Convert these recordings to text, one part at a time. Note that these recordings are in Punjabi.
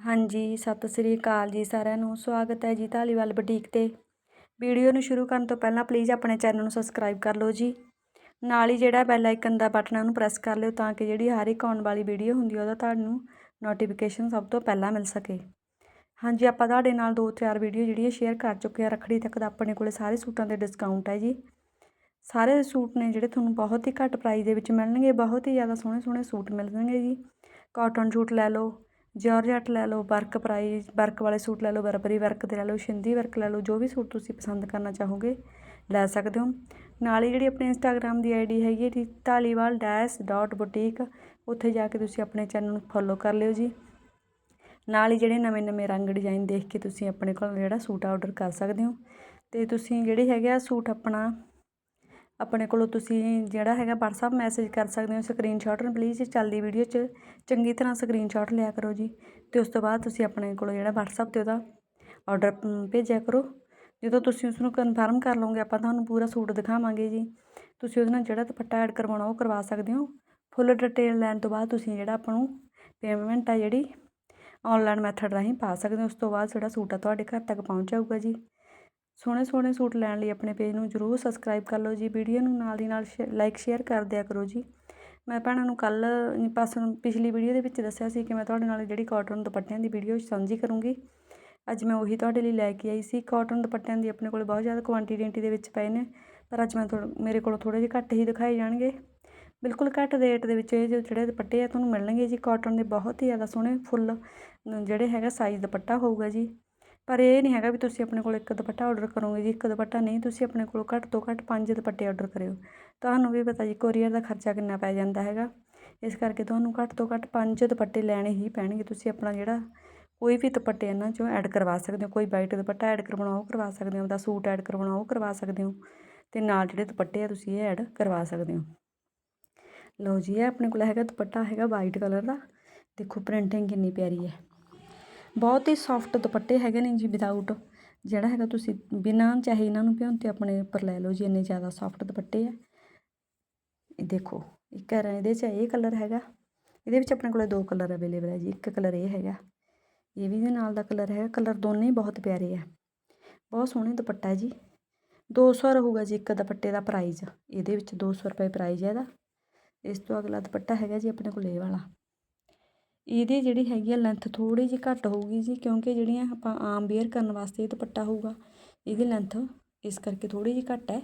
ਹਾਂਜੀ, ਸਤਿ ਸ੍ਰੀ ਅਕਾਲ ਜੀ ਸਾਰਿਆਂ ਨੂੰ। ਸਵਾਗਤ ਹੈ ਜੀ ਧਾਲੀਵਾਲ ਬੁਟੀਕ ਤੇ। ਵੀਡੀਓ ਨੂੰ ਸ਼ੁਰੂ ਕਰਨ ਤੋਂ ਪਹਿਲਾਂ ਪਲੀਜ਼ ਆਪਣੇ ਚੈਨਲ ਨੂੰ ਸਬਸਕ੍ਰਾਈਬ ਕਰ ਲਓ ਜੀ। ਨਾਲ ਹੀ ਜਿਹੜਾ ਬੈਲ ਆਈਕਨ ਦਾ ਬਟਨ ਹੈ ਉਹਨੂੰ ਪ੍ਰੈਸ ਕਰ ਲਿਓ ਤਾਂ ਕਿ ਜਿਹੜੀ ਹਰ ਇੱਕ ਆਉਣ ਵਾਲੀ ਵੀਡੀਓ ਹੁੰਦੀ ਹੈ ਉਹਦਾ ਤੁਹਾਨੂੰ ਨੋਟੀਫਿਕੇਸ਼ਨ ਸਭ ਤੋਂ ਪਹਿਲਾਂ ਮਿਲ ਸਕੇ। ਹਾਂਜੀ, ਆਪਾਂ ਤੁਹਾਡੇ ਨਾਲ ਦੋ ਚਾਰ ਵੀਡੀਓ ਜਿਹੜੀ ਹੈ ਸ਼ੇਅਰ ਕਰ ਚੁੱਕੇ ਹਾਂ, ਰੱਖੜੀ ਤੱਕ ਦਾ ਆਪਣੇ ਕੋਲੇ ਸਾਰੇ ਸੂਟਾਂ ਦੇ ਡਿਸਕਾਊਂਟ ਹੈ ਜੀ। ਸਾਰੇ ਸੂਟ ਨੇ ਜਿਹੜੇ ਤੁਹਾਨੂੰ ਬਹੁਤ ਹੀ ਘੱਟ ਪ੍ਰਾਈਸ ਦੇ ਵਿੱਚ ਮਿਲਣਗੇ, ਬਹੁਤ ਹੀ ਜ਼ਿਆਦਾ ਸੋਹਣੇ ਸੋਹਣੇ ਸੂਟ ਮਿਲਣਗੇ ਜੀ। ਕਾਟਨ ਸੂਟ ਲੈ ਲਓ ਜਾਰਜਟ ਲੈ ਲਓ, ਵਰਕ ਪ੍ਰਾਈਜ਼ ਵਰਕ ਵਾਲੇ ਸੂਟ ਲੈ ਲਓ, ਬਰਬਰੀ ਵਰਕ ਦੇ ਲੈ ਲਓ, ਸ਼ਿੰਦੀ ਵਰਕ ਲੈ ਲਓ, ਜੋ ਵੀ ਸੂਟ ਤੁਸੀਂ ਪਸੰਦ ਕਰਨਾ ਚਾਹੋਗੇ ਲੈ ਸਕਦੇ ਹੋ। ਨਾਲ ਹੀ ਜਿਹੜੀ ਆਪਣੀ ਇੰਸਟਾਗ੍ਰam ਦੀ ਆਈਡੀ ਹੈਗੀ ਹੈ ਜੀ, ਧਾਲੀਵਾਲ ਡੈਸ਼ ਡਾਟ ਬੁਟੀਕ ਉੱਥੇ ਜਾ ਕੇ ਤੁਸੀਂ ਆਪਣੇ ਚੈਨਲ ਨੂੰ ਫੋਲੋ ਕਰ ਲਿਓ ਜੀ। ਨਾਲ ਹੀ ਜਿਹੜੇ ਨਵੇਂ ਨਵੇਂ ਰੰਗ ਡਿਜ਼ਾਈਨ ਦੇਖ ਕੇ ਤੁਸੀਂ ਆਪਣੇ ਕੋਲ ਜਿਹੜਾ ਸੂਟ ਆਰਡਰ ਕਰ ਸਕਦੇ ਹੋ। ਤੇ ਤੁਸੀਂ ਜਿਹੜੇ ਹੈਗੇ ਆ ਸੂਟ ਆਪਣਾ ਆਪਣੇ ਕੋਲੋਂ ਤੁਸੀਂ ਜਿਹੜਾ ਹੈਗਾ ਵਟਸਐਪ ਮੈਸੇਜ ਕਰ ਸਕਦੇ ਹੋ ਸਕਰੀਨਸ਼ਾਟ ਨੂੰ ਪਲੀਜ਼ ਚੱਲਦੀ ਵੀਡੀਓ 'ਚ। ਚੰਗੀ ਤਰ੍ਹਾਂ ਸਕਰੀਨਸ਼ਾਟ ਲਿਆ ਕਰੋ ਜੀ। ਅਤੇ ਉਸ ਤੋਂ ਬਾਅਦ ਤੁਸੀਂ ਆਪਣੇ ਕੋਲੋਂ ਜਿਹੜਾ ਵਟਸਐਪ ਤੇ ਉਹਦਾ ਔਡਰ ਭੇਜਿਆ ਕਰੋ। ਜਦੋਂ ਤੁਸੀਂ ਉਸ ਨੂੰ ਕਨਫਰਮ ਕਰ ਲਓਗੇ, ਆਪਾਂ ਤੁਹਾਨੂੰ ਪੂਰਾ ਸੂਟ ਦਿਖਾਵਾਂਗੇ ਜੀ। ਤੁਸੀਂ ਉਹਦੇ ਨਾਲ ਜਿਹੜਾ ਦੁਪੱਟਾ ਐਡ ਕਰਵਾਉਣਾ, ਉਹ ਕਰਵਾ ਸਕਦੇ ਹੋ। ਫੁੱਲ ਡਿਟੇਲ ਲੈਣ ਤੋਂ ਬਾਅਦ ਤੁਸੀਂ ਜਿਹੜਾ ਆਪਾਂ ਨੂੰ ਪੇਮੈਂਟ ਆ ਜਿਹੜੀ ਆਨਲਾਈਨ ਮੈਥਡ ਰਾਹੀਂ ਪਾ ਸਕਦੇ ਹੋ। ਉਸ ਤੋਂ ਬਾਅਦ ਜਿਹੜਾ ਸੂਟ ਆ ਤੁਹਾਡੇ ਘਰ ਤੱਕ ਪਹੁੰਚ ਜਾਊਗਾ ਜੀ। ਸੋਹਣੇ ਸੋਹਣੇ ਸੂਟ ਲੈਣ ਲਈ ਆਪਣੇ ਪੇਜ ਨੂੰ ਜਰੂਰ ਸਬਸਕ੍ਰਾਈਬ ਕਰ ਲਓ ਜੀ, ਵੀਡੀਓ ਨੂੰ ਨਾਲ ਦੀ ਨਾਲ ਲਾਈਕ ਸ਼ੇਅਰ ਕਰ ਦਿਆ ਕਰੋ ਜੀ। ਮੈਂ ਭੈਣਾਂ ਨੂੰ ਕੱਲ ਪਾਸੋਂ ਪਿਛਲੀ ਵੀਡੀਓ ਦੇ ਵਿੱਚ ਦੱਸਿਆ ਸੀ ਕਿ ਮੈਂ ਤੁਹਾਡੇ ਨਾਲ ਜਿਹੜੀ ਕਾਟਨ ਦੁਪੱਟਿਆਂ ਦੀ ਵੀਡੀਓ ਸਾਂਝੀ ਕਰੂੰਗੀ। ਅੱਜ ਮੈਂ ਉਹੀ ਤੁਹਾਡੇ ਲਈ ਲੈ ਕੇ ਆਈ ਸੀ। ਕਾਟਨ ਦੁਪੱਟਿਆਂ ਦੀ ਆਪਣੇ ਕੋਲ ਬਹੁਤ ਜ਼ਿਆਦਾ ਕੁਆਂਟੀਟੀ ਦੇ ਵਿੱਚ ਪਏ ਨੇ, ਪਰ ਅੱਜ ਮੈਂ ਮੇਰੇ ਕੋਲ ਥੋੜੇ ਜਿਹੇ ਘੱਟ ਹੀ ਦਿਖਾਏ ਜਾਣਗੇ। ਬਿਲਕੁਲ ਘੱਟ ਰੇਟ ਦੇ ਵਿੱਚ ਇਹ ਜਿਹੜੇ ਦੁਪੱਟੇ ਆ, ਤੁਹਾਨੂੰ ਮਿਲਣਗੇ ਜੀ। ਕਾਟਨ ਦੇ ਬਹੁਤ ਹੀ ਜ਼ਿਆਦਾ ਸੋਹਣੇ ਫੁੱਲ ਜਿਹੜੇ ਹੈਗਾ ਸਾਈਜ਼ ਦੁਪੱਟਾ ਹੋਊਗਾ ਜੀ। ਪਰ ਇਹ ਨਹੀਂ ਹੈਗਾ ਵੀ ਤੁਸੀਂ ਆਪਣੇ ਕੋਲ ਇੱਕ ਦੁਪੱਟਾ ਆਰਡਰ ਕਰੋਗੇ ਜੀ, ਇੱਕ ਦੁਪੱਟਾ ਨਹੀਂ, ਤੁਸੀਂ ਆਪਣੇ ਕੋਲ ਘੱਟ ਤੋਂ ਘੱਟ ਪੰਜ ਦੁਪੱਟੇ ਆਰਡਰ ਕਰਿਓ। ਤੁਹਾਨੂੰ ਵੀ ਪਤਾ ਜੀ ਕੋਰੀਅਰ ਦਾ ਖਰਚਾ ਕਿੰਨਾ ਪੈ ਜਾਂਦਾ ਹੈਗਾ। ਇਸ ਕਰਕੇ ਤੁਹਾਨੂੰ ਘੱਟ ਤੋਂ ਘੱਟ ਪੰਜ ਦੁਪੱਟੇ ਲੈਣੇ ਹੀ ਪੈਣਗੇ। ਤੁਸੀਂ ਆਪਣਾ ਜਿਹੜਾ ਕੋਈ ਵੀ ਦੁਪੱਟੇ ਇਹਨਾਂ ਚੋਂ ਐਡ ਕਰਵਾ ਸਕਦੇ ਹੋ, ਕੋਈ ਵਾਈਟ ਦੁਪੱਟਾ ਐਡ ਕਰਵਾਉਣਾ, ਉਹ ਕਰਵਾ ਸਕਦੇ ਹੋ ਉਹਦਾ ਸੂਟ ਐਡ ਕਰਵਾਉਣਾ, ਉਹ ਕਰਵਾ ਸਕਦੇ ਹੋ। ਤੇ ਨਾਲ ਜਿਹੜੇ ਦੁਪੱਟੇ ਆ, ਤੁਸੀਂ ਇਹ ਐਡ ਕਰਵਾ ਸਕਦੇ ਹੋ। ਲਓ ਜੀ, ਇਹ ਆਪਣੇ ਕੋਲ ਹੈਗਾ ਦੁਪੱਟਾ ਹੈਗਾ ਵਾਈਟ ਕਲਰ ਦਾ। ਦੇਖੋ ਪ੍ਰਿੰਟਿੰਗ ਕਿੰਨੀ ਪਿਆਰੀ ਹੈ। ਬਹੁਤ ਹੀ ਸੌਫਟ ਦੁਪੱਟੇ ਹੈਗੇ ਨੇ ਜੀ ਵਿਦਆਊਟ ਜਿਹੜਾ ਹੈਗਾ ਤੁਸੀਂ ਬਿਨਾਂ ਚਾਹੇ ਇਹਨਾਂ ਨੂੰ ਭਿਉਂ ਤੇ ਆਪਣੇ ਉੱਪਰ ਲੈ ਲਓ ਜੀ, ਇੰਨੇ ਜ਼ਿਆਦਾ ਸੌਫਟ ਦੁਪੱਟੇ ਆ। ਇਹ ਦੇਖੋ ਇੱਕ ਹੈ ਇਹਦੇ 'ਚ ਇਹ ਕਲਰ ਹੈਗਾ। ਇਹਦੇ ਵਿੱਚ ਆਪਣੇ ਕੋਲੇ ਦੋ ਕਲਰ ਅਵੇਲੇਬਲ ਹੈ ਜੀ, ਇੱਕ ਕਲਰ ਇਹ ਹੈਗਾ। ਇਹ ਵੀ ਦੇ ਨਾਲ ਦਾ ਕਲਰ ਹੈਗਾ ਕਲਰ ਦੋਨੇ ਹੀ ਬਹੁਤ ਪਿਆਰੇ ਆ। ਬਹੁਤ ਸੋਹਣੇ ਦੁਪੱਟਾ ਜੀ। 200 ਰਹੂਗਾ ਜੀ ਇੱਕ ਦੁਪੱਟੇ ਦਾ ਪ੍ਰਾਈਜ਼ ਇਹਦੇ ਵਿੱਚ 200 ਰੁਪਏ ਪ੍ਰਾਈਜ਼ ਹੈ ਇਹਦਾ। ਇਸ ਤੋਂ ਅਗਲਾ ਦੁਪੱਟਾ ਹੈਗਾ ਜੀ ਆਪਣੇ ਕੋਲ ਇਹ ਵਾਲਾ। ਇਹਦੀ ਜਿਹੜੀ ਹੈਗੀ ਆ ਲੈਂਥ ਥੋੜ੍ਹੀ ਜਿਹੀ ਘੱਟ ਹੋਊਗੀ ਜੀ, ਕਿਉਂਕਿ ਜਿਹੜੀਆਂ ਆਪਾਂ ਆਮ ਵੇਅਰ ਕਰਨ ਵਾਸਤੇ ਇਹ ਦੁਪੱਟਾ ਹੋਊਗਾ, ਇਹਦੀ ਲੈਂਥ ਇਸ ਕਰਕੇ ਥੋੜ੍ਹੀ ਜਿਹੀ ਘੱਟ ਹੈ।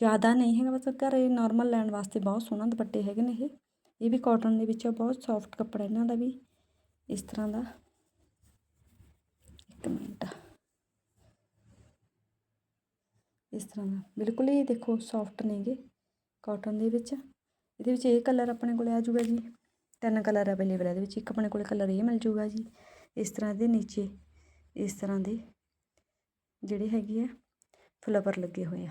ਜ਼ਿਆਦਾ ਨਹੀਂ ਹੈਗਾ, ਬਸ ਘਰੇ ਨਾਰਮਲ ਲੈਣ ਵਾਸਤੇ ਬਹੁਤ ਸੋਹਣਾ ਦੁਪੱਟੇ ਹੈਗੇ ਨੇ ਇਹ। ਇਹ ਵੀ ਕਾਟਨ ਦੇ ਵਿੱਚ ਬਹੁਤ ਸੌਫਟ ਕੱਪੜਾ ਇਹਨਾਂ ਦਾ ਵੀ। ਇਸ ਤਰ੍ਹਾਂ ਦਾ। ਇੱਕ ਮਿੰਟ। ਇਸ ਤਰ੍ਹਾਂ ਦਾ। ਬਿਲਕੁਲ ਹੀ ਦੇਖੋ ਸੌਫਟ ਨੇਗੇ ਕਾਟਨ ਦੇ ਵਿੱਚ। ਇਹਦੇ ਵਿੱਚ ਇਹ ਕਲਰ ਆਪਣੇ ਕੋਲ ਆ ਜਾਊਗਾ ਜੀ। ਤਿੰਨ ਕਲਰ ਅਵੇਲੇਬਲ ਹੈ ਇਹਦੇ ਵਿੱਚ ਇੱਕ ਆਪਣੇ ਕੋਲ ਕਲਰ ਇਹ ਮਿਲ ਜੂਗਾ ਜੀ, ਇਸ ਤਰ੍ਹਾਂ ਦੇ ਨੀਚੇ, ਇਸ ਤਰ੍ਹਾਂ ਦੇ ਜਿਹੜੇ ਹੈਗੇ ਆ, ਫਲਾਵਰ ਲੱਗੇ ਹੋਏ ਆ।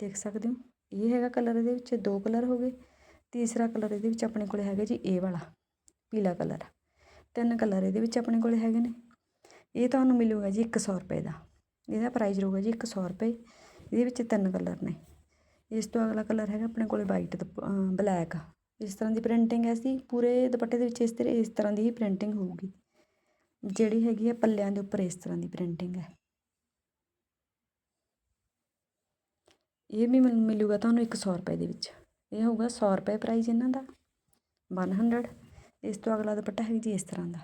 ਦੇਖ ਸਕਦੇ ਹੋ, ਇਹ ਹੈਗਾ ਕਲਰ ਇਹਦੇ ਵਿੱਚ, ਦੋ ਕਲਰ ਹੋ ਗਏ, ਤੀਸਰਾ ਕਲਰ ਇਹਦੇ ਵਿੱਚ ਆਪਣੇ ਕੋਲ ਹੈਗਾ ਜੀ ਇਹ ਵਾਲਾ, ਪੀਲਾ ਕਲਰ। ਤਿੰਨ ਕਲਰ ਇਹਦੇ ਵਿੱਚ ਆਪਣੇ ਕੋਲ ਹੈਗੇ ਨੇ, ਇਹ ਤੁਹਾਨੂੰ ਮਿਲੂਗਾ ਜੀ 100 ਰੁਪਏ ਦਾ, ਇਹਦਾ ਪ੍ਰਾਈਸ ਰਹੂਗਾ ਜੀ 100 ਰੁਪਏ, ਇਹਦੇ ਵਿੱਚ ਤਿੰਨ ਕਲਰ ਨੇ। ਇਸ ਤੋਂ ਅਗਲਾ ਕਲਰ ਹੈਗਾ ਆਪਣੇ ਕੋਲ ਵਾਈਟ ਬਲੈਕ ਇਸ ਤਰ੍ਹਾਂ ਦੀ ਪ੍ਰਿੰਟਿੰਗ ਹੈ ਸੀ ਪੂਰੇ ਦੁਪੱਟੇ ਦੇ ਵਿੱਚ ਇਸ ਤਰ੍ਹਾਂ ਇਸ ਤਰ੍ਹਾਂ ਦੀ ਹੀ ਪ੍ਰਿੰਟਿੰਗ ਹੋਊਗੀ। ਜਿਹੜੀ ਹੈਗੀ ਹੈ ਪੱਲਿਆਂ ਦੇ ਉੱਪਰ ਇਸ ਤਰ੍ਹਾਂ ਦੀ ਪ੍ਰਿੰਟਿੰਗ ਹੈ। ਇਹ ਵੀ ਮਿਲੂਗਾ ਤੁਹਾਨੂੰ 100 ਰੁਪਏ ਦੇ ਵਿੱਚ। ਇਹ ਹੋਊਗਾ 100 ਰੁਪਏ ਪ੍ਰਾਈਸ ਇਹਨਾਂ ਦਾ 100 ਇਸ ਤੋਂ ਅਗਲਾ ਦੁਪੱਟਾ ਹੈ ਜੀ ਇਸ ਤਰ੍ਹਾਂ ਦਾ।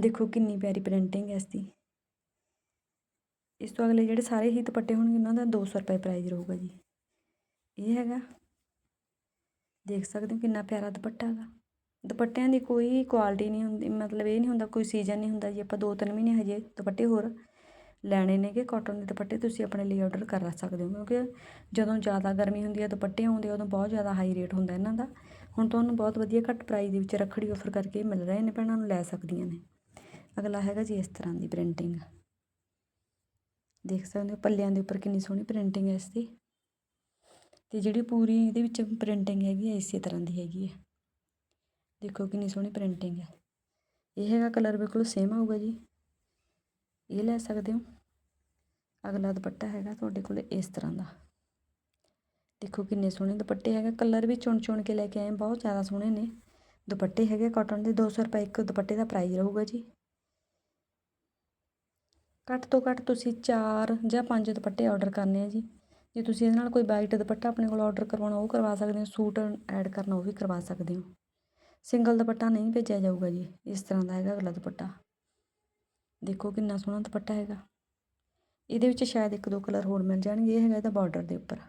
ਦੇਖੋ ਕਿੰਨੀ ਪਿਆਰੀ ਪ੍ਰਿੰਟਿੰਗ ਹੈ ਇਸ ਦੀ। ਇਸ ਤੋਂ ਅਗਲੇ ਜਿਹੜੇ ਸਾਰੇ ਹੀ ਦੁਪੱਟੇ ਹੋਣਗੇ ਉਹਨਾਂ ਦਾ 200 ਰੁਪਏ ਪ੍ਰਾਈਸ ਰਹੂਗਾ ਜੀ। ਇਹ ਹੈਗਾ ਦੇਖ ਸਕਦੇ ਹੋ ਕਿੰਨਾ ਪਿਆਰਾ ਦੁਪੱਟਾ ਹੈਗਾ। ਦੁਪੱਟਿਆਂ ਦੀ ਕੋਈ ਕੁਆਲਿਟੀ ਨਹੀਂ ਹੁੰਦੀ, ਮਤਲਬ ਇਹ ਨਹੀਂ ਹੁੰਦਾ, ਕੋਈ ਸੀਜ਼ਨ ਨਹੀਂ ਹੁੰਦਾ ਜੀ, ਆਪਾਂ ਦੋ ਤਿੰਨ ਮਹੀਨੇ ਹਜੇ ਦੁਪੱਟੇ ਹੋਰ ਲੈਣੇ ਨੇਗੇ ਕਾਟਨ ਦੇ ਦੁਪੱਟੇ ਤੁਸੀਂ ਆਪਣੇ ਲਈ ਆਰਡਰ ਕਰ ਸਕਦੇ ਹੋ, ਕਿਉਂਕਿ ਜਦੋਂ ਜ਼ਿਆਦਾ ਗਰਮੀ ਹੁੰਦੀ ਹੈ ਦੁਪੱਟੇ ਆਉਂਦੇ ਉਦੋਂ ਬਹੁਤ ਜ਼ਿਆਦਾ ਹਾਈ ਰੇਟ ਹੁੰਦਾ ਇਹਨਾਂ ਦਾ। ਹੁਣ ਤੁਹਾਨੂੰ ਬਹੁਤ ਵਧੀਆ ਘੱਟ ਪ੍ਰਾਈਸ ਦੇ ਵਿੱਚ ਰੱਖੜੀ ਆਫਰ ਕਰਕੇ ਮਿਲ ਰਹੇ ਨੇ, ਭੈਣਾਂ ਨੂੰ ਲੈ ਸਕਦੀਆਂ ਨੇ। ਅਗਲਾ ਹੈਗਾ ਜੀ ਇਸ ਤਰ੍ਹਾਂ ਦੀ ਪ੍ਰਿੰਟਿੰਗ ਦੇਖ ਸਕਦੇ ਹੋ ਪੱਲਿਆਂ ਦੇ ਉੱਪਰ ਕਿੰਨੀ ਸੋਹਣੀ ਪ੍ਰਿੰਟਿੰਗ ਹੈ ਇਸ ਦੀ। ਅਤੇ ਜਿਹੜੀ ਪੂਰੀ ਇਹਦੇ ਵਿੱਚ ਪ੍ਰਿੰਟਿੰਗ ਹੈਗੀ ਹੈ ਇਸੇ ਤਰ੍ਹਾਂ ਦੀ ਹੈਗੀ ਹੈ ਦੇਖੋ ਕਿੰਨੀ ਸੋਹਣੀ ਪ੍ਰਿੰਟਿੰਗ ਹੈ ਇਹ ਹੈਗਾ ਕਲਰ ਬਿਲਕੁਲ ਸੇਮ ਆਊਗਾ ਜੀ। ਇਹ ਲੈ ਸਕਦੇ ਹੋ। ਅਗਲਾ ਦੁਪੱਟਾ ਹੈਗਾ ਤੁਹਾਡੇ ਕੋਲ ਇਸ ਤਰ੍ਹਾਂ ਦਾ। ਦੇਖੋ ਕਿੰਨੇ ਸੋਹਣੇ ਦੁਪੱਟੇ ਹੈਗਾ। ਕਲਰ ਵੀ ਚੁਣ ਚੁਣ ਕੇ ਲੈ ਕੇ ਆਏ ਬਹੁਤ ਜ਼ਿਆਦਾ ਸੋਹਣੇ ਨੇ। ਦੁਪੱਟੇ ਹੈਗੇ ਕਾਟਨ ਦੇ 200 ਰੁਪਏ ਇੱਕ ਦੁਪੱਟੇ ਦਾ ਪ੍ਰਾਈਸ ਰਹੂਗਾ ਜੀ। ਘੱਟ ਤੋਂ ਘੱਟ ਤੁਸੀਂ 4 ਜਾਂ 5 ਦੁਪੱਟੇ ਆਰਡਰ ਕਰਨੇ ਆ ਜੀ। ਜੇ ਤੁਸੀਂ ਇਹਦੇ ਨਾਲ ਕੋਈ ਵਾਈਟ ਦੁਪੱਟਾ ਆਪਣੇ ਕੋਲ ਆਰਡਰ ਕਰਵਾਉਣਾ, ਉਹ ਕਰਵਾ ਸਕਦੇ ਹੋ, ਸੂਟ ਐਡ ਕਰਨਾ, ਉਹ ਵੀ ਕਰਵਾ ਸਕਦੇ ਹੋ। ਸਿੰਗਲ ਦੁਪੱਟਾ ਨਹੀਂ ਭੇਜਿਆ ਜਾਊਗਾ ਜੀ, ਇਸ ਤਰ੍ਹਾਂ ਦਾ ਹੈਗਾ ਅਗਲਾ ਦੁਪੱਟਾ। ਦੇਖੋ ਕਿੰਨਾ ਸੋਹਣਾ ਦੁਪੱਟਾ ਹੈਗਾ। ਇਹਦੇ ਵਿੱਚ ਸ਼ਾਇਦ ਇੱਕ ਦੋ ਕਲਰ ਹੋਰ ਮਿਲ ਜਾਣਗੇ, ਇਹ ਹੈਗਾ ਇਹਦਾ ਬਾਰਡਰ ਦੇ ਉੱਪਰ।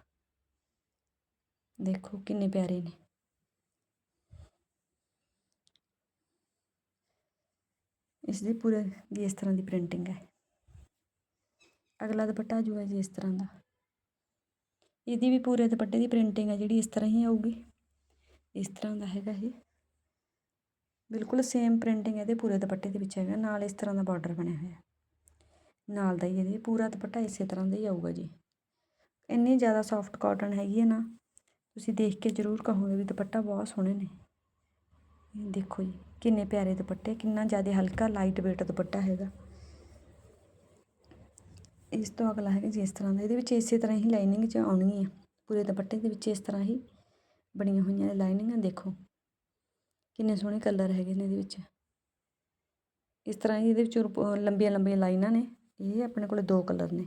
ਦੇਖੋ ਕਿੰਨੇ ਪਿਆਰੇ ਨੇ। ਇਸ ਦੀ ਪੂਰੇ ਇਸ ਤਰ੍ਹਾਂ ਦੀ ਪ੍ਰਿੰਟਿੰਗ ਹੈ। ਅਗਲਾ ਦੁਪੱਟਾ ਜੂਗਾ ਜੀ ਇਸ ਤਰ੍ਹਾਂ ਦਾ। ਇਹਦੀ ਵੀ ਪੂਰੇ ਦੁਪੱਟੇ ਦੀ ਪ੍ਰਿੰਟਿੰਗ ਹੈ ਜਿਹੜੀ ਇਸ ਤਰ੍ਹਾਂ ਹੀ ਆਊਗੀ। ਇਸ ਤਰ੍ਹਾਂ ਦਾ ਹੈਗਾ ਇਹ। ਬਿਲਕੁਲ ਸੇਮ ਪ੍ਰਿੰਟਿੰਗ ਇਹਦੇ ਪੂਰੇ ਦੁਪੱਟੇ ਦੇ ਵਿੱਚ ਹੈਗਾ। ਨਾਲ ਇਸ ਤਰ੍ਹਾਂ ਦਾ ਬਾਰਡਰ ਬਣਿਆ ਹੋਇਆ। ਨਾਲ ਦਾ ਹੀ ਇਹਦੇ ਪੂਰਾ ਦੁਪੱਟਾ ਇਸੇ ਤਰ੍ਹਾਂ ਦਾ ਹੀ ਆਊਗਾ ਜੀ। ਇੰਨੀ ਜ਼ਿਆਦਾ ਸੌਫਟ ਕਾਟਨ ਹੈਗੀ ਹੈ ਨਾ, ਤੁਸੀਂ ਦੇਖ ਕੇ ਜ਼ਰੂਰ ਕਹੋਗੇ ਵੀ ਦੁਪੱਟਾ ਬਹੁਤ ਸੋਹਣੇ ਨੇ। ਦੇਖੋ ਜੀ, ਕਿੰਨੇ ਪਿਆਰੇ ਦੁਪੱਟੇ, ਕਿੰਨਾ ਜ਼ਿਆਦਾ ਹਲਕਾ ਲਾਈਟ weight ਦੁਪੱਟਾ ਹੈਗਾ। ਇਸ ਤੋਂ ਅਗਲਾ ਹੈਗਾ ਜੀ ਇਸ ਤਰ੍ਹਾਂ ਦਾ ਇਹਦੇ ਵਿੱਚ ਇਸੇ ਤਰ੍ਹਾਂ ਹੀ ਲਾਈਨਿੰਗ 'ਚ ਆਉਣੀ ਹੈ ਪੂਰੇ ਦੁਪੱਟੇ ਦੇ ਵਿੱਚ ਇਸ ਤਰ੍ਹਾਂ ਹੀ ਬਣੀਆਂ ਹੋਈਆਂ ਨੇ ਲਾਈਨਿੰਗਾਂ, ਦੇਖੋ। ਕਿੰਨੇ ਸੋਹਣੇ ਕਲਰ ਹੈਗੇ ਨੇ ਇਹਦੇ ਵਿੱਚ। ਇਸ ਤਰ੍ਹਾਂ ਹੀ ਇਹਦੇ ਵਿੱਚ ਲੰਬੀਆਂ ਲੰਬੀਆਂ ਲਾਈਨਾਂ ਨੇ। ਇਹ ਆਪਣੇ ਕੋਲ ਦੋ ਕਲਰ ਨੇ।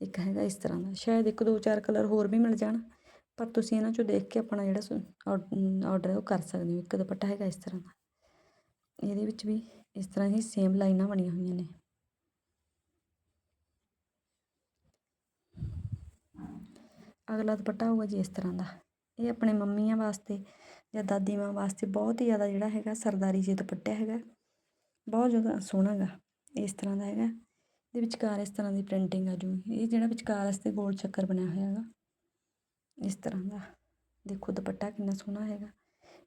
ਇੱਕ ਹੈਗਾ ਇਸ ਤਰ੍ਹਾਂ ਦਾ। ਸ਼ਾਇਦ ਇੱਕ ਦੋ ਚਾਰ ਕਲਰ ਹੋਰ ਵੀ ਮਿਲ ਜਾਣ, ਪਰ ਤੁਸੀਂ ਇਹਨਾਂ ਚੋਂ ਦੇਖ ਕੇ ਆਪਣਾ ਜਿਹੜਾ ਆਰਡਰ ਹੈ ਉਹ ਕਰ ਸਕਦੇ ਹੋ। ਇੱਕ ਦੁਪੱਟਾ ਹੈਗਾ ਇਸ ਤਰ੍ਹਾਂ ਦਾ। ਇਹਦੇ ਵਿੱਚ ਵੀ ਇਸ ਤਰ੍ਹਾਂ ਹੀ ਸੇਮ ਲਾਈਨਾਂ ਬਣੀਆਂ ਹੋਈਆਂ ਨੇ। ਅਗਲਾ ਦੁਪੱਟਾ ਹੋਊਗਾ ਜੀ ਇਸ ਤਰ੍ਹਾਂ ਦਾ। ਇਹ ਆਪਣੇ ਮੰਮੀਆਂ ਵਾਸਤੇ ਜਾਂ ਦਾਦੀ ਮਾਂ ਵਾਸਤੇ ਬਹੁਤ ਹੀ ਜ਼ਿਆਦਾ ਜਿਹੜਾ ਹੈਗਾ ਸਰਦਾਰੀ ਜੇ ਦੁਪੱਟਾ ਹੈਗਾ। ਬਹੁਤ ਜ਼ਿਆਦਾ ਸੋਹਣਾ ਹੈਗਾ ਇਸ ਤਰ੍ਹਾਂ ਦਾ ਹੈਗਾ। ਇਹਦੇ ਵਿਚਕਾਰ ਇਸ ਤਰ੍ਹਾਂ ਦੀ ਪ੍ਰਿੰਟਿੰਗ ਆ ਜੂ। ਇਹ ਜਿਹੜਾ ਵਿਚਕਾਰ ਵਾਸਤੇ ਗੋਲ ਚੱਕਰ ਬਣਿਆ ਹੋਇਆ ਹੈਗਾ ਇਸ ਤਰ੍ਹਾਂ ਦਾ। ਦੇਖੋ ਦੁਪੱਟਾ ਕਿੰਨਾ ਸੋਹਣਾ ਹੈਗਾ।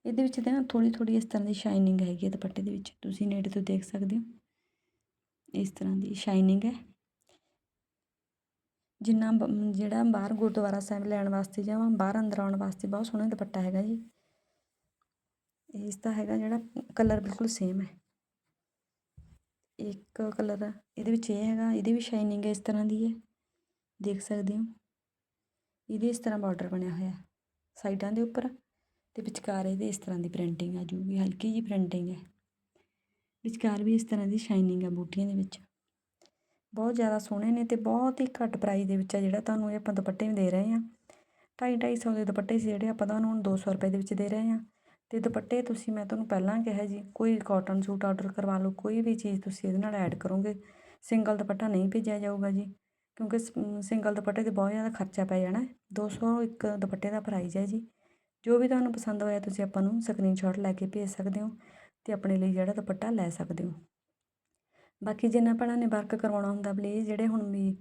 ਇਹਦੇ ਵਿੱਚ ਤਾਂ ਥੋੜੀ ਥੋੜੀ ਇਸ ਤਰ੍ਹਾਂ ਦੀ ਸ਼ਾਈਨਿੰਗ ਹੈਗੀ ਹੈ ਦੁਪੱਟੇ ਦੇ ਵਿੱਚ। ਤੁਸੀਂ ਨੇੜੇ ਤੋਂ ਦੇਖ ਸਕਦੇ ਹੋ। ਇਸ ਤਰ੍ਹਾਂ ਦੀ ਸ਼ਾਈਨਿੰਗ ਹੈ। ਜਿੰਨਾ ਬ, ਜਿਹੜਾ ਬਾਹਰ ਗੁਰਦੁਆਰਾ ਸਾਹਿਬ ਲੈਣ ਵਾਸਤੇ ਜਾਂ ਬਾਹਰ ਅੰਦਰ ਆਉਣ ਵਾਸਤੇ ਬਹੁਤ ਸੋਹਣਾ ਦੁਪੱਟਾ ਹੈਗਾ ਜੀ। ਇਸ ਦਾ ਹੈਗਾ ਜਿਹੜਾ ਕਲਰ ਬਿਲਕੁਲ ਸੇਮ ਹੈ। ਇੱਕ ਕਲਰ ਇਹਦੇ ਵਿੱਚ ਇਹ ਹੈਗਾ, ਇਹਦੀ ਵੀ ਸ਼ਾਈਨਿੰਗ ਇਸ ਤਰ੍ਹਾਂ ਦੀ ਹੈ। ਦੇਖ ਸਕਦੇ ਹੋ। ਇਹਦੇ ਇਸ ਤਰ੍ਹਾਂ ਬਾਰਡਰ ਬਣਿਆ ਹੋਇਆ ਸਾਈਡਾਂ ਦੇ ਉੱਪਰ ਤੇ ਵਿਚਕਾਰ ਇਹਦੇ ਇਸ ਤਰ੍ਹਾਂ ਦੀ ਪ੍ਰਿੰਟਿੰਗ ਆ ਜੂਗੀ, ਹਲਕੀ ਜੀ ਪ੍ਰਿੰਟਿੰਗ ਹੈ। ਵਿਚਕਾਰ ਵੀ ਇਸ ਤਰ੍ਹਾਂ ਦੀ ਸ਼ਾਈਨਿੰਗ ਆ ਬੂਟੀਆਂ ਦੇ ਵਿੱਚ। ਬਹੁਤ ਜ਼ਿਆਦਾ ਸੋਹਣੇ ਨੇ ਤੇ ਬਹੁਤ ਹੀ ਘੱਟ ਪ੍ਰਾਈਸ ਦੇ ਵਿੱਚ ਆ ਜਿਹੜਾ ਤੁਹਾਨੂੰ ਇਹ ਆਪਾਂ ਦੁਪੱਟੇ ਵੀ ਦੇ ਰਹੇ ਹਾਂ। ਢਾਈ ਢਾਈ ਸੌ ਦੇ ਦੁਪੱਟੇ ਸੀ ਜਿਹੜੇ ਆਪਾਂ ਤੁਹਾਨੂੰ ਹੁਣ 200 ਰੁਪਏ ਦੇ ਵਿੱਚ ਦੇ ਰਹੇ ਹਾਂ। ਤੇ ਦੁਪੱਟੇ ਤੁਸੀਂ ਮੈਂ ਤੁਹਾਨੂੰ ਪਹਿਲਾਂ ਕਿਹਾ ਜੀ, ਕੋਈ ਕਾਟਨ ਸੂਟ ਆਰਡਰ ਕਰਵਾ ਲਓ, ਕੋਈ ਵੀ ਚੀਜ਼ ਤੁਸੀਂ ਇਹਦੇ ਨਾਲ ਐਡ ਕਰੋਗੇ ਸਿੰਗਲ ਦੁਪੱਟਾ ਨਹੀਂ ਭੇਜਿਆ ਜਾਊਗਾ ਜੀ। ਕਿਉਂਕਿ ਸਿੰਗਲ ਦੁਪੱਟੇ ਤੇ ਬਹੁਤ ਜ਼ਿਆਦਾ ਖਰਚਾ ਪੈ ਜਾਣਾ 200 ਇੱਕ ਦੁਪੱਟੇ ਦਾ ਪ੍ਰਾਈਸ ਹੈ ਜੀ। ਜੋ ਵੀ ਤੁਹਾਨੂੰ ਪਸੰਦ ਹੋਇਆ ਤੁਸੀਂ ਆਪਾਂ ਨੂੰ ਸਕਰੀਨਸ਼ਾਟ ਲੈ ਕੇ ਭੇਜ ਸਕਦੇ ਹੋ ਤੇ ਆਪਣੇ ਲਈ ਜਿਹੜਾ ਦੁਪੱਟਾ ਲੈ ਸਕਦੇ ਹੋ। ਬਾਕੀ ਜਿੰਨਾ ਭੈਣਾਂ ਨੇ ਵਰਕ ਕਰਵਾਉਣਾ ਹੁੰਦਾ ਪਲੀਜ਼ ਜਿਹੜੇ ਹੁਣ ਵੀ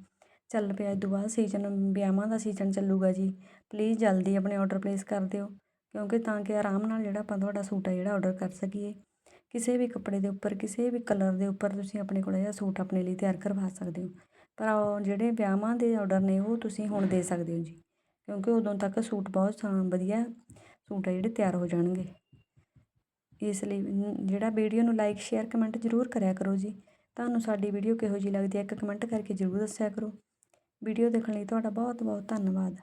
ਚੱਲ ਪਿਆ ਇਦੋਂ ਬਾਅਦ ਸੀਜ਼ਨ ਵਿਆਹਾਂ ਦਾ ਸੀਜ਼ਨ ਚੱਲੂਗਾ ਜੀ ਪਲੀਜ਼ ਜਲਦੀ ਆਪਣੇ ਆਰਡਰ ਪਲੇਸ ਕਰ ਦਿਓ, ਕਿਉਂਕਿ ਤਾਂ ਕਿ ਆਰਾਮ ਨਾਲ ਜਿਹੜਾ ਆਪਾਂ ਤੁਹਾਡਾ ਸੂਟ ਆ ਜਿਹੜਾ ਆਰਡਰ ਕਰ ਸਕੀਏ। ਕਿਸੇ ਵੀ ਕੱਪੜੇ ਦੇ ਉੱਪਰ, ਕਿਸੇ ਵੀ ਕਲਰ ਦੇ ਉੱਪਰ ਤੁਸੀਂ ਆਪਣੇ ਕੋਲ ਇਹ ਸੂਟ ਆਪਣੇ ਲਈ ਤਿਆਰ ਕਰਵਾ ਸਕਦੇ ਹੋ। ਪਰ ਜਿਹੜੇ ਵਿਆਹਾਂ ਦੇ ਆਰਡਰ ਨੇ ਉਹ ਤੁਸੀਂ ਹੁਣ ਦੇ ਸਕਦੇ ਹੋ ਜੀ, ਕਿਉਂਕਿ ਉਦੋਂ ਤੱਕ ਸੂਟ ਬਹੁਤ ਵਧੀਆ ਸੂਟ ਆ ਜਿਹੜੇ ਤਿਆਰ ਹੋ ਜਾਣਗੇ। ਇਸ ਲਈ, ਜਿਹੜਾ ਵੀਡੀਓ ਨੂੰ ਲਾਈਕ ਸ਼ੇਅਰ ਕਮੈਂਟ ਜ਼ਰੂਰ ਕਰਿਆ ਕਰੋ ਜੀ। ਤੁਹਾਨੂੰ ਸਾਡੀ ਵੀਡੀਓ ਕਿਹੋ ਜਿਹੀ ਲੱਗਦੀ ਹੈ ਇੱਕ ਕਮੈਂਟ ਕਰਕੇ ਜ਼ਰੂਰ ਦੱਸਿਆ ਕਰੋ। ਵੀਡੀਓ ਦੇਖਣ ਲਈ ਤੁਹਾਡਾ ਬਹੁਤ ਬਹੁਤ ਧੰਨਵਾਦ।